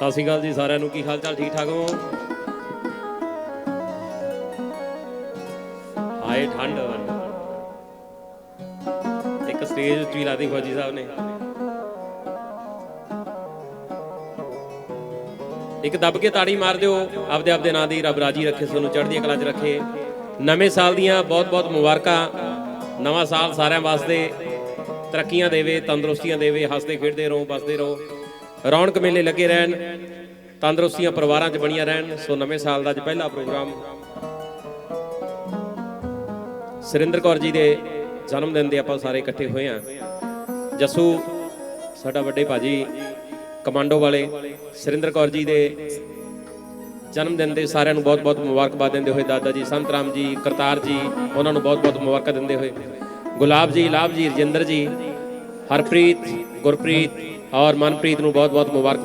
ਸਤਿ ਸ਼੍ਰੀ ਅਕਾਲ ਜੀ ਸਾਰਿਆਂ ਨੂੰ, ਕੀ ਹਾਲ ਚਾਲ? ਠੀਕ ਠਾਕ ਹੋ? ਹਾਏ ਠੰਡ ਇੱਕ ਸਟੇਜ ਉੱਚੀ ਲਾਦੀ ਫੌਜੀ ਸਾਹਿਬ ਨੇ। ਇੱਕ ਦੱਬ ਕੇ ਤਾੜੀ ਮਾਰ ਦਿਓ, ਆਪਦੇ ਆਪਦੇ ਨਾਂ ਦੀ ਰੱਬ ਰਾਜੀ ਰੱਖੇ ਤੁਹਾਨੂੰ ਚੜ੍ਹਦੀ ਕਲਾ 'ਚ ਰੱਖੇ। ਨਵੇਂ ਸਾਲ ਦੀਆਂ ਬਹੁਤ-ਬਹੁਤ ਮੁਬਾਰਕਾਂ। ਨਵਾਂ ਸਾਲ ਸਾਰਿਆਂ ਵਾਸਤੇ ਤਰੱਕੀਆਂ ਦੇਵੇ, ਤੰਦਰੁਸਤੀਆਂ ਦੇਵੇ, ਹੱਸਦੇ ਖੇਡਦੇ ਰਹੋ ਬਸਦੇ ਰਹੋ। ਰੌਣਕ ਮੇਲੇ ਲੱਗੇ ਰਹਿਣ, ਤੰਦਰੁਸਤੀਆਂ ਪਰਿਵਾਰਾਂ 'ਚ ਬਣੀਆਂ ਰਹਿਣ। ਸੋ ਨਵੇਂ ਸਾਲ ਦਾ ਅੱਜ ਪਹਿਲਾ ਪ੍ਰੋਗਰਾਮ ਸੁਰਿੰਦਰ ਕੌਰ ਜੀ ਦੇ ਜਨਮ ਦਿਨ ਦੇ ਆਪਾਂ ਸਾਰੇ ਇਕੱਠੇ ਹੋਏ ਆ ਜੱਸੂ, ਸਾਡਾ ਵੱਡੇ ਭਾਜੀ ਕਮਾਂਡੋ ਵਾਲੇ, ਸੁਰਿੰਦਰ ਕੌਰ ਜੀ ਦੇ ਜਨਮ ਦਿਨ ਦੇ ਸਾਰਿਆਂ ਨੂੰ ਬਹੁਤ-ਬਹੁਤ ਮੁਬਾਰਕਬਾਦ ਦਿੰਦੇ ਹੋਏ, ਦਾਦਾ ਜੀ, ਸੰਤ ਰਾਮ ਜੀ, ਕਰਤਾਰ ਜੀ, ਉਹਨਾਂ ਨੂੰ ਬਹੁਤ-ਬਹੁਤ ਮੁਬਾਰਕਾਂ ਦਿੰਦੇ ਹੋਏ। ਗੁਲਾਬ ਜੀ, ਲਾਭ ਜੀ, ਰਜਿੰਦਰ ਜੀ, ਹਰਪ੍ਰੀਤ, ਗੁਰਪ੍ਰੀਤ ਔਰ ਮਨਪ੍ਰੀਤ ਨੂੰ ਬਹੁਤ-ਬਹੁਤ ਮੁਬਾਰਕ